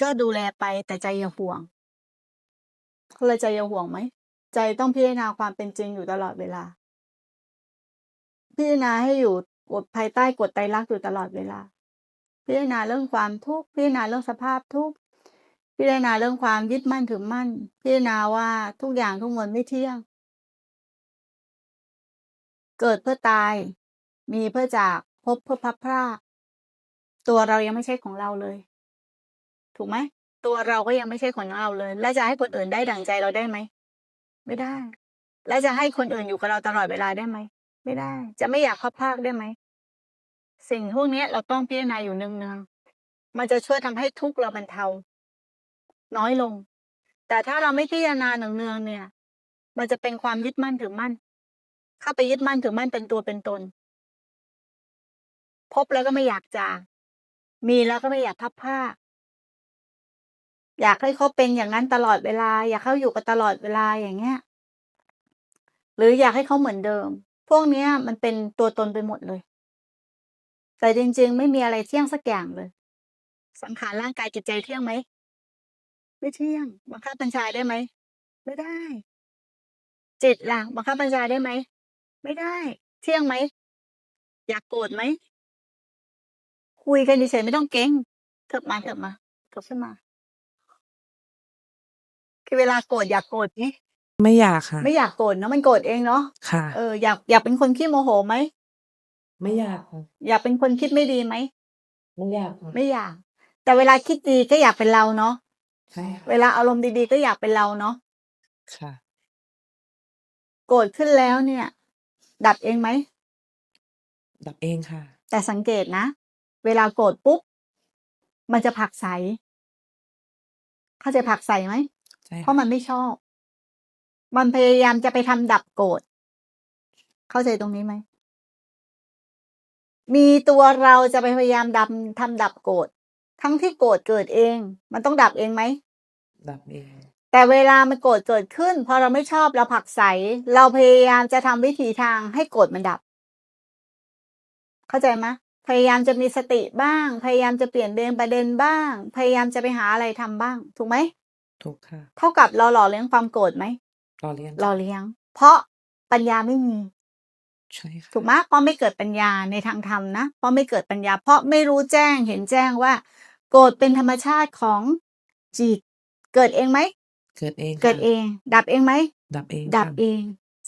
ก็ดูแลไปแต่ใจอย่าห่วงเลยใจอย่าห่วงไหม ใจต้องพิจารณาความเป็นจริงอยู่ตลอดเวลา พิจารณาให้อยู่กฎภายใต้กฎไตรลักษณ์อยู่ตลอดเวลา พิจารณาเรื่องความทุกข์พิจารณาเรื่องสภาพทุกข์พิจารณาเรื่องความยึดมั่นถือมั่น พิจารณาว่าทุกอย่างทุกมวลไม่เที่ยง เกิดเพื่อตาย มีเพื่อจากพบเพื่อพลัดพราก ตัวเรายังไม่ใช่ของเราเลย ถูกไหมตัวเราก็ยังไม่ใช่ของเราเลย แล้วจะให้คนอื่นได้ดั่งใจเราได้ไหมไม่ได้ แล้วจะให้คนอื่นอยู่กับเราตลอดเวลาได้ไหมไม่ได้ จะไม่อยากพลัดพากได้ไหมสิ่งพวกนี้เราต้องพิจารณาอยู่เนืองๆมันจะช่วยทำให้ทุกข์เราบรรเทา น้อยลง แต่ถ้าเราไม่พิจารณาเนืองๆเนี่ย มันจะเป็นความยึดมั่นถือมั่น เข้าไปยึดมั่นถือมั่นเป็นตัวเป็นตน พบแล้วก็ไม่อยากจาก มีแล้วก็ไม่อยากพลัดพราอยากให้เขาเป็นอย่างนั้นตลอดเวลา อยากให้เขาอยู่กันตลอดเวลาอย่างเงี้ย หรืออยากให้เขาเหมือนเดิม พวกเนี้ยมันเป็นตัวตนไปหมดเลย แต่จริง ๆ ไม่มีอะไรเที่ยงสักอย่างเลย สังขารร่างกายจิตใจเที่ยงไหมไม่เที่ยง บังคับบัญชาได้ไหมไม่ได้ จิตล่ะ บังคับบัญชาได้ไหมไม่ได้ เที่ยงไหมอยากโกรธไหม คุยกันเฉยๆไม่ต้องเกร็งเถิบมาเถิบมาเถิบขึ้นมา คือเวลาโกรธอยากโกรธไหมไม่อยากค่ะ ไม่อยากโกรธเนาะมันโกรธเองเนาะค่ะ เอออยากอยากเป็นคนขี้โมโหไหมไม่อยากค่ะอยากเป็นคนคิดไม่ดีไหมไม่อยากค่ะไม่อยาก แต่เวลาคิดดีก็อยากเป็นเราเนาะใช่ค่ะเวลาอารมณ์ดีๆก็อยากเป็นเราเนาะค่ะ โกรธขึ้นแล้วเนี่ย ดับเองไหม ดับเองค่ะ แต่สังเกตนะ เวลาโกรธปุ๊บ มันจะผลักไสเข้าใจผลักไสไหมใช่เพค่ะราะมันไม่ชอบ มันพยายามจะไปทำดับโกรธ เข้าใจตรงนี้ไหม มีตัวเราจะไปพยายามดับทำดับโกรธ ทั้งที่โกรธเกิดเอง มันต้องดับเองไหม ดับเอง แต่เวลามันโกรธเกิดขึ้น พอเราไม่ชอบเราผลักไสเราพยายามจะทำวิถีทางให้โกรธมันดับ เข้าใจไหม พยายามจะมีสติบ้าง พยายามจะเปลี่ยนเบนประเด็นบ้าง พยายามจะไปหาอะไรทำบ้าง ถูกไหมถูกค่ะ เท่ากับเราหล่อเลี้ยงความโกรธไหมรอเรียนหล่อเลี้ยง เพราะปัญญาไม่มีใช่ค่ะถูกไหมเพราะไม่เกิดปัญญาในทางธรรมนะเพราะไม่เกิดปัญญา เพราะไม่รู้แจ้งเห็นแจ้งว่า โกรธเป็นธรรมชาติของจิต เกิดเองไหมเกิดเองเกิดค่ะเอง ดับเองไหมดับเองดับค่ะเอง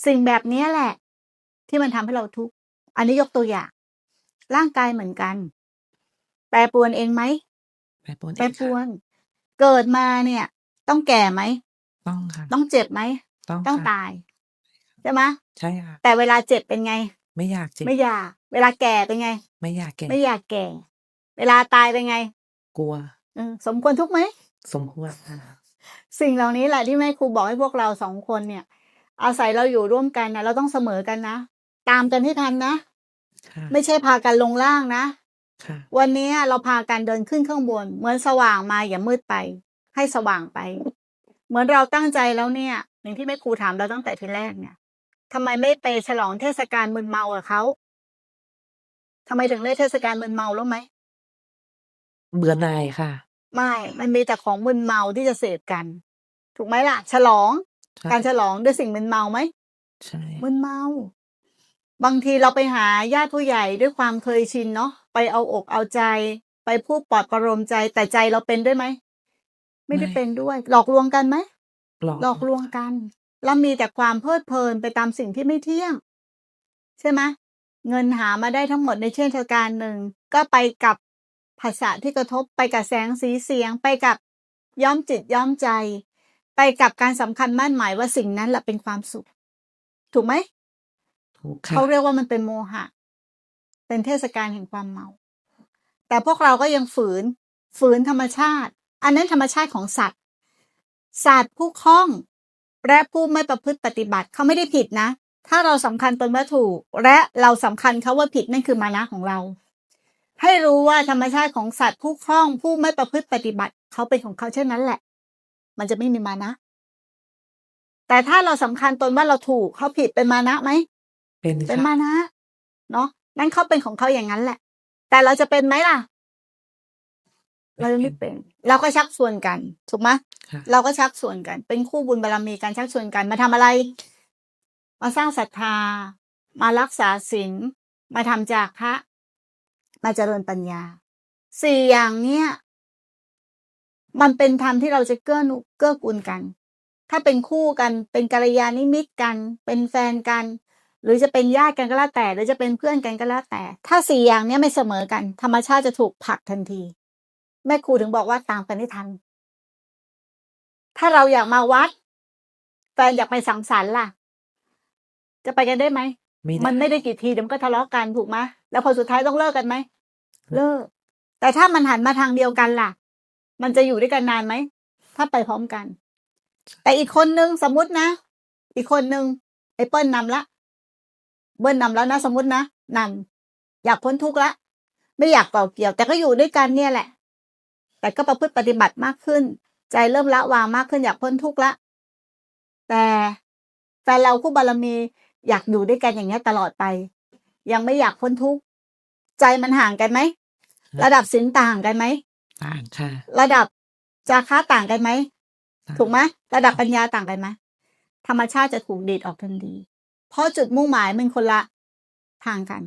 สิ่งแบบเนี้ยแหละ ที่มันทำให้เราทุกข์อันนี้ยกตัวอย่าง ร่างกายเหมือนกัน แปรปรวนเองไหมแปรปรวนแปรเองปรวค่ะนเกิดมาเนี่ย ต้องแก่ไหม ต้องค่ะ ต้องเจ็บไหม ต้องต้องค่ะตาย ใช่ไหมใช่ค่ะ แต่เวลาเจ็บเป็นไง ไม่อยากเจ็บไม่อยาก เวลาแก่เป็นไง ไม่อยากแก่ไม่อยากแก่ เวลาตายเป็นไงกลัว เออสมควรทุกข์ไหม สมควรค่ะสิ่งเหล่านี้แหละที่แม่ครูบอกให้พวกเราสองคนเนี่ย อาศัยเราอยู่ร่วมกันนะเราต้องเสมอกันนะ ตามกันให้ทันนะ ค่ะ ไม่ใช่พากันลงล่างนะ ค่ะ วันนี้เราพากันเดินขึ้นข้างบน เหมือนสว่างมาอย่ามืดไป ให้สว่างไป เหมือนเราตั้งใจแล้วเนี่ยอย่างที่แม่ครูถามเราตั้งแต่ทีแรกเนี่ยทำไมไม่ไปฉลองเทศกาลมึนเมากับเขาทำไมถึงเรียกเทศกาลมึนเมาแล้วไหมเบื่อหน่ายค่ะ ไม่ มันมีแต่ของมึนเมาที่จะเสพกัน ถูกไหมล่ะ ฉลอง ใช่การฉลองด้วยสิ่งมึนเมาไหมใช่มึนเมา บางทีเราไปหาญาติผู้ใหญ่ด้วยความเคยชินเนาะไปเอาอกเอาใจ ไปพูดปลอบประโลมใจแต่ใจเราเป็นด้วยไหมไม่ได้เป็นด้วย หลอกลวงกันไหมหลอกหลอกลวงกันแล้วมีแต่ความเพลิดเพลินไปตามสิ่งที่ไม่เที่ยง ใช่ไหมเงินหามาได้ทั้งหมดในเทศกาลหนึ่งก็ไปกับภาษาที่กระทบไปกับแสงสีเสียง ไปกับย้อมจิตย้อมใจ ไปกับการสำคัญมั่นหมายว่าสิ่งนั้นแหละเป็นความสุข ถูกไหมถูกค่ะ เขาเรียกว่ามันเป็นโมหะ เป็นเทศกาลแห่งความเมา แต่พวกเราก็ยังฝืน ฝืนธรรมชาติ อันนั้นธรรมชาติของสัตว์ สัตว์ผู้คล่อง และผู้ไม่ประพฤติปฏิบัติเขาไม่ได้ผิดนะ ถ้าเราสำคัญตนว่าถูก และเราสำคัญเขาว่าผิดนั่นคือมานะของเรา ให้รู้ว่าธรรมชาติของสัตว์ผู้คล่อง ผู้ไม่ประพฤติปฏิบัติเขาเป็นของเขาเช่นนั้นแหละ มันจะไม่มีมานะแต่ถ้าเราสำคัญตนว่าเราถูกเขาผิดเป็นมานะไหม เป็นเป็นค่ะมานะเนาะนั่นเขาเป็นของเขาอย่างนั้นแหละ แต่เราจะเป็นไหมล่ะ เรายังไม่เป็น เราก็ชักชวนกันถูกไหมค่ะเราก็ชักชวนกัน เป็นคู่บุญบารมีการชักชวนกันมาทำอะไร มาสร้างศรัทธา มารักษาศีลมาทำจากพระมาเจริญปัญญาสี่อย่างเนี้ยมันเป็นธรรมที่เราจะเกื้อหนุเกื้อกูลกัน ถ้าเป็นคู่กัน เป็นกัลยาณมิตรกัน เป็นแฟนกัน หรือจะเป็นญาติกันก็แล้วแต่ หรือจะเป็นเพื่อนกันก็แล้วแต่ ถ้าสี่อย่างเนี้ยไม่เสมอกัน ธรรมชาติจะถูกผลักทันที แม่ครูถึงบอกว่าตามกันให้ทัน ถ้าเราอยากมาวัดแฟนอยากไปสังสรรค์ล่ะ จะไปกันได้ไหมไม่ได้มันไม่ได้กี่ทีเดี๋ยวมันก็ทะเลาะกันถูกไหมแล้วพอสุดท้ายต้องเลิกกันไหมเลิก แต่ถ้ามันหันมาทางเดียวกันล่ะ มันจะอยู่ด้วยกันนานไหมถ้าไปพร้อมกัน แต่อีกคนนึงสมมตินะ อีกคนนึงไอ้เปิ้ลนำละ เบิ้ลนำแล้วนะสมมตินะนำอยากพ้นทุกข์ละไม่อยากเก่าเกี่ยว แต่ก็อยู่ด้วยกันเนี่ยแหละ แต่ก็ประพฤติปฏิบัติมากขึ้น ใจเริ่มละวางมากขึ้นอยากพ้นทุกข์ละ แต่แฟนเราคู่บารมีอยากอยู่ด้วยกันอย่างเงี้ยตลอดไป ยังไม่อยากพ้นทุกข์ใจมันห่างกันไหมระดับศีลต่างกันไหมต่างค่ะ ระดับจาคะต่างกันไหมต่างถูกไหมระดับปัญญาต่างกันไหมธรรมชาติจะถูกดีดออกทันที เพราะจุดมุ่งหมายมันคนละทางกัน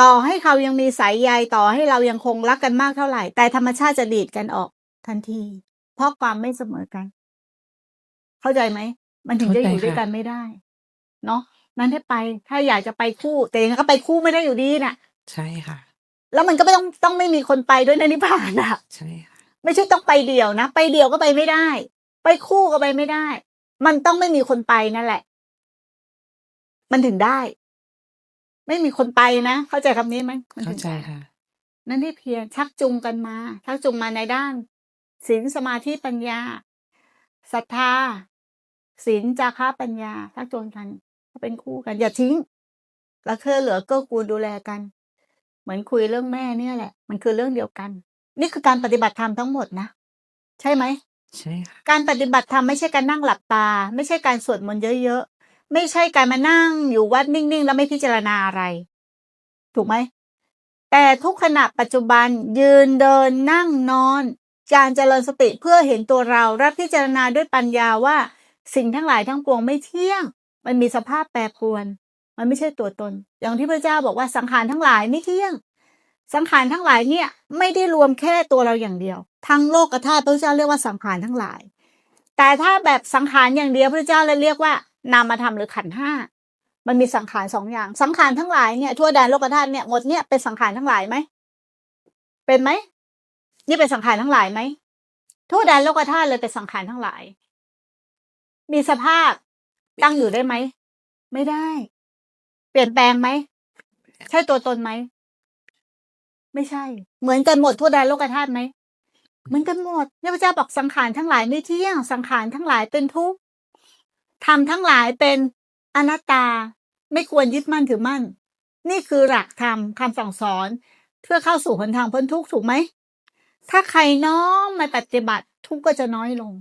ต่อให้เขายังมีสายใยต่อให้เรายังคงรักกันมากเท่าไหร่ แต่ธรรมชาติจะดีดกันออกทันที เพราะความไม่เสมอกัน เข้าใจไหม มันถึงจะอยู่ด้วยกันไม่ได้ เนาะนั้นให้ไป ถ้าอยากจะไปคู่ แต่ยังไงก็ไปคู่ไม่ได้อยู่ดีน่ะ ใช่ค่ะ แล้วมันก็ไม่ต้องต้องไม่มีคนไปด้วยในะนิพพานอะ ใช่ค่ะ ไม่ใช่ต้องไปเดี่ยวนะ ไปเดี่ยวก็ไปไม่ได้ ไปคู่ก็ไปไม่ได้ มันต้องไม่มีคนไปนั่นแหละ มันถึงได้ ไม่มีคนไปนะ เข้าใจคำนี้ไหมมันเข้าถึงใจได้ค่ะ นั่นที่เพียรชักจูงกันมา ชักจูงมาในด้านศีลสมาธิปัญญาศรัทธาศีลจาคะปัญญาชักจูงกันเป็นคู่กัน อย่าทิ้งแล้วเคลื่อเหลือเกื้อกูลดูแลกัน เหมือนคุยเรื่องแม่เนี่ยแหละ มันคือเรื่องเดียวกัน นี่คือการปฏิบัติธรรมทั้งหมดนะใช่ไหมใช่ค่ะการปฏิบัติธรรมไม่ใช่การนั่งหลับตา ไม่ใช่การสวดมนต์เยอะๆ ไม่ใช่การมานั่งอยู่วัดนิ่งๆ แล้วไม่พิจารณาอะไร ถูกไหม แต่ทุกขณะปัจจุบันยืนเดินนั่งนอน การเจริญสติเพื่อเห็นตัวเราและพิจารณาด้วยปัญญาว่า สิ่งทั้งหลายทั้งปวงไม่เที่ยง มันมีสภาพแปรปรวน มันไม่ใช่ตัวตน อย่างที่พระเจ้าบอกว่าสังขารทั้งหลายไม่เที่ยง สังขารทั้งหลายเนี่ยไม่ได้รวมแค่ตัวเราอย่างเดียว ทั้งโลกธาตุพระเจ้าเรียกว่าสังขารทั้งหลาย แต่ถ้าแบบสังขารอย่างเดียวพระเจ้าเลยเรียกว่า นามธรรมหรือขันห้ามันมีสังขารสองอย่าง สังขารทั้งหลายเนี่ยทั่วแดนโลกธาตุเนี่ยหมดเนี่ยเป็นสังขารทั้งหลายไหมเป็นไหมนี่เป็นสังขารทั้งหลายไหมทั่วแดนโลกธาตุเลยเป็นสังขารทั้งหลาย มีสภาพตั้งอยู่ได้ไหมไม่ได้ เปลี่ยนแปลงไหมใช่ตัวตนไหมไม่ใช่ เหมือนกันหมดทั่วแดนโลกธาตุไหมเหมือนกันหมดเนี่ยพระเจ้าบอกสังขารทั้งหลายไม่เที่ยงสังขารทั้งหลายเป็นทุกข์ ทำทั้งหลายเป็นอนัตตาไม่ควรยึดมั่นถือมั่น นี่คือหลักธรรมคำสั่งสอน เพื่อเข้าสู่หนทางพ้นทุกข์ถูกไหม ถ้าใครน้อมมาปฏิบัติทุกข์ก็จะน้อยลง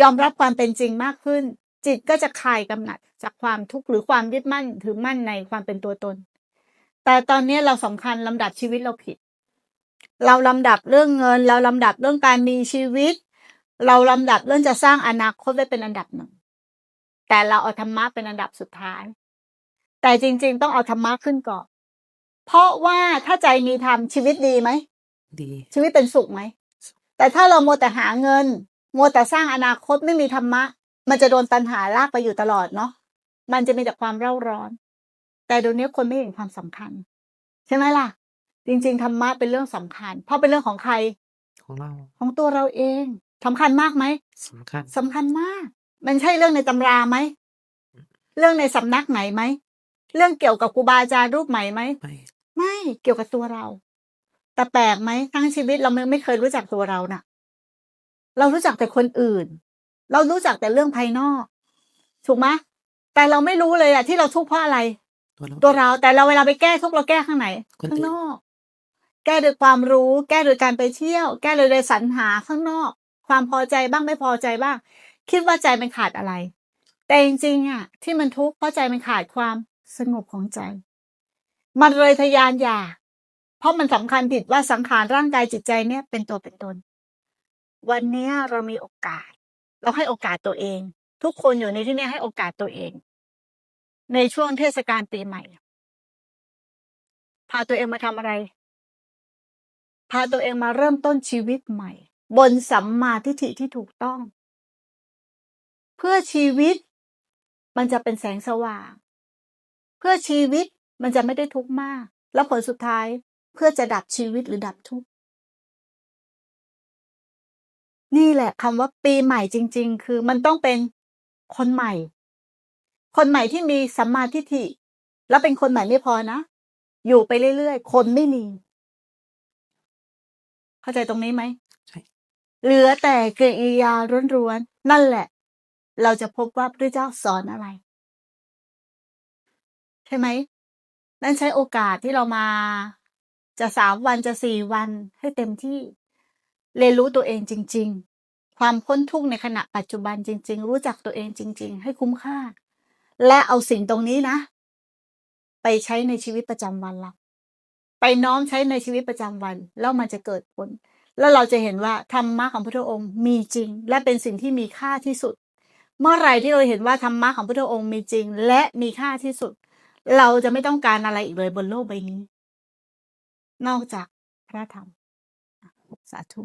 ยอมรับความเป็นจริงมากขึ้น จิตก็จะคลายกำหนัดจากความทุกข์หรือความยึดมั่นถือมั่นในความเป็นตัวตน แต่ตอนนี้เราสำคัญลำดับชีวิตเราผิด เราลำดับเรื่องเงิน เราลำดับเรื่องการมีชีวิต เราลำดับเรื่องจะสร้างอนาคตไว้เป็นอันดับหนึ่ง แต่เราเอาธรรมะเป็นอันดับสุดท้าย แต่จริง ๆ ต้องเอาธรรมะขึ้นก่อน เพราะว่าถ้าใจมีธรรมชีวิตดีไหมดี ชีวิตเป็นสุขไหม แต่ถ้าเราโมวแต่หาเงินโมวแต่สร้างอนาคตไม่มีธรรมะ มันจะโดนตัณหาลากไปอยู่ตลอดเนาะมันจะมีแต่ความเร่าร้อน แต่เดี๋ยวนี้คนไม่เห็นความสำคัญ ใช่ไหมล่ะ จริง ๆธรรมะเป็นเรื่องสำคัญ เพราะเป็นเรื่องของใครของเราของตัวเราเองสำคัญมากไหมสำคัญสำคัญมาก มันใช่เรื่องในตำราไหม เรื่องในสำนักไหนไหม เรื่องเกี่ยวกับครูบาอาจารย์รูปใหม่ไหม ไม่ไม่เกี่ยวกับตัวเรา แต่แปลกไหมทั้งชีวิตเราไม่ไม่เคยรู้จักตัวเราน่ะ เรารู้จักแต่คนอื่น เรารู้จักแต่เรื่องภายนอก ถูกไหมแต่เราไม่รู้เลยอะที่เราทุกข์เพราะอะไร ตัวเราตัวเราแต่เราเวลาไปแก้ทุกข์เราแก้ข้างไหนคนอื่นข้างนอก แก้โดยความรู้ แก้โดยการไปเที่ยว แก้โดยโดยสรรหาข้างนอก ความพอใจบ้างไม่พอใจบ้าง คิดว่าใจมันขาดอะไร แต่จริงๆอะที่มันทุกข์เพราะใจมันขาดความสงบของใจ มันเลยทะยานอยากเพราะมันสำคัญผิดว่าสังขารร่างกายจิตใจเนี่ยเป็นตัวเป็นตน วันนี้เรามีโอกาส เราให้โอกาสตัวเอง ทุกคนอยู่ในที่นี้ให้โอกาสตัวเอง ในช่วงเทศกาลปีใหม่ พาตัวเองมาทำอะไร พาตัวเองมาเริ่มต้นชีวิตใหม่ บนสัมมาทิฏฐิที่ถูกต้อง พื่อชีวิต มันจะเป็นแสงสว่าง เพื่อชีวิตมันจะไม่ได้ทุกข์มาก แล้วผลสุดท้ายเพื่อจะดับชีวิตหรือดับทุกข์นี่แหละคำว่าปีใหม่จริง ๆ คือมันต้องเป็นคนใหม่ คนใหม่ที่มีสัมมาทิฏฐิ แล้วเป็นคนใหม่ไม่พอนะ อยู่ไปเรื่อยๆ คนไม่มี เข้าใจตรงนี้ไหมใช่เหลือแต่กริยาล้วนๆนั่นแหละ เราจะพบว่าพระเจ้าสอนอะไร ใช่ไหมนั่นใช้โอกาสที่เรามา จะสามวันจะสี่วันให้เต็มที่เรียนรู้ตัวเองจริง ๆ ความพ้นทุกข์ในขณะปัจจุบันจริง ๆ รู้จักตัวเองจริง ๆ ให้คุ้มค่า และเอาสิ่งตรงนี้นะ ไปใช้ในชีวิตประจำวันเราไปน้อมใช้ในชีวิตประจำวัน แล้วมันจะเกิดผล แล้วเราจะเห็นว่าธรรมะของพระองค์มีจริง และเป็นสิ่งที่มีค่าที่สุด เมื่อไรที่เราเห็นว่าธรรมะของพระองค์มีจริง และมีค่าที่สุด เราจะไม่ต้องการอะไรอีกเลยบนโลกใบนี้ นอกจากพระธรรม สาธุ